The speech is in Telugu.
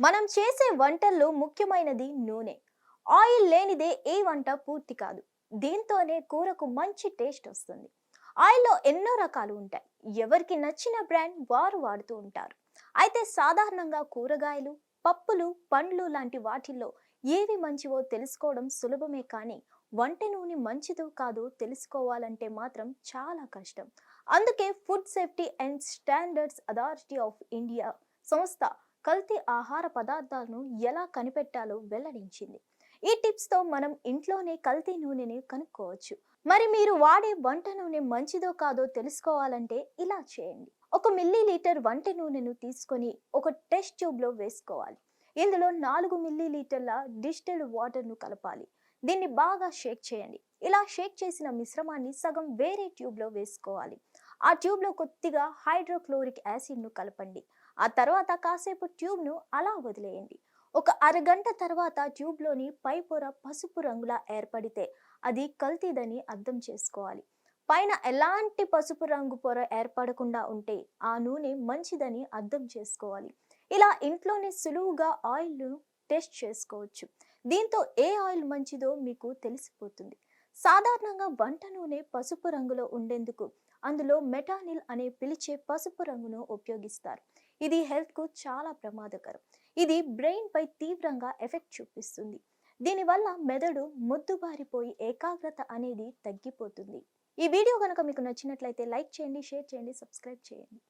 మనం చేసే వంటల్లో ముఖ్యమైనది నూనె. ఆయిల్ లేనిదే ఏ వంట పూర్తి కాదు. దీంతోనే కూరకు మంచి టేస్ట్ వస్తుంది. ఆయిల్లో ఎన్నో రకాలు ఉంటాయి. ఎవరికి నచ్చిన బ్రాండ్ వారు వాడుతూ ఉంటారు. అయితే సాధారణంగా కూరగాయలు పప్పులు పండ్లు లాంటి వాటిల్లో ఏవి మంచివో తెలుసుకోవడం సులభమే కానీ వంట నూనె మంచిదో కాదో తెలుసుకోవాలంటే మాత్రం చాలా కష్టం. అందుకే food safety and standards authority of India సంస్థ కల్తీ ఆహార పదార్థాలను ఎలా కనిపెట్టాలో వెల్లడించింది. ఈ టిప్స్తో మనం ఇంట్లోనే కల్తీ నూనెని కనుక్కోవచ్చు. మరి మీరు వాడే వంట నూనె మంచిదో కాదో తెలుసుకోవాలంటే ఇలా చేయండి. ఒక మిల్లీ లీటర్ వంట నూనెను తీసుకొని ఒక టెస్ట్ ట్యూబ్లో వేసుకోవాలి. ఇందులో నాలుగు మిల్లీ లీటర్ల డిస్టిల్డ్ వాటర్ను కలపాలి. దీన్ని బాగా షేక్ చేయండి. ఇలా షేక్ చేసిన మిశ్రమాన్ని సగం వేరే ట్యూబ్లో వేసుకోవాలి. ఆ ట్యూబ్లో కొద్దిగా హైడ్రోక్లోరిక్ యాసిడ్ను కలపండి. ఆ తర్వాత కాసేపు ట్యూబ్ను అలా వదిలేయండి. ఒక అరగంట తర్వాత ట్యూబ్లోని పై పొర పసుపు రంగులా ఏర్పడితే అది కల్తీదని అర్థం చేసుకోవాలి. పైన ఎలాంటి పసుపు రంగు పొర ఏర్పడకుండా ఉంటే ఆ నూనె మంచిదని అర్థం చేసుకోవాలి. ఇలా ఇంట్లోనే సులువుగా ఆయిల్ను టెస్ట్ చేసుకోవచ్చు. దీంతో ఏ ఆయిల్ మంచిదో మీకు తెలిసిపోతుంది. సాధారణంగా వంట నూనె పసుపు రంగులో ఉండేందుకు అందులో మెటానిల్ అనే పిలిచే పసుపు రంగును ఉపయోగిస్తారు. ఇది హెల్త్కు చాలా ప్రమాదకరం. ఇది బ్రెయిన్పై తీవ్రంగా ఎఫెక్ట్ చూపిస్తుంది. దీనివల్ల మెదడు ముద్దుబారిపోయి ఏకాగ్రత అనేది తగ్గిపోతుంది. ఈ వీడియో కనుక మీకు నచ్చినట్లయితే లైక్ చేయండి షేర్ చేయండి సబ్స్క్రైబ్ చేయండి.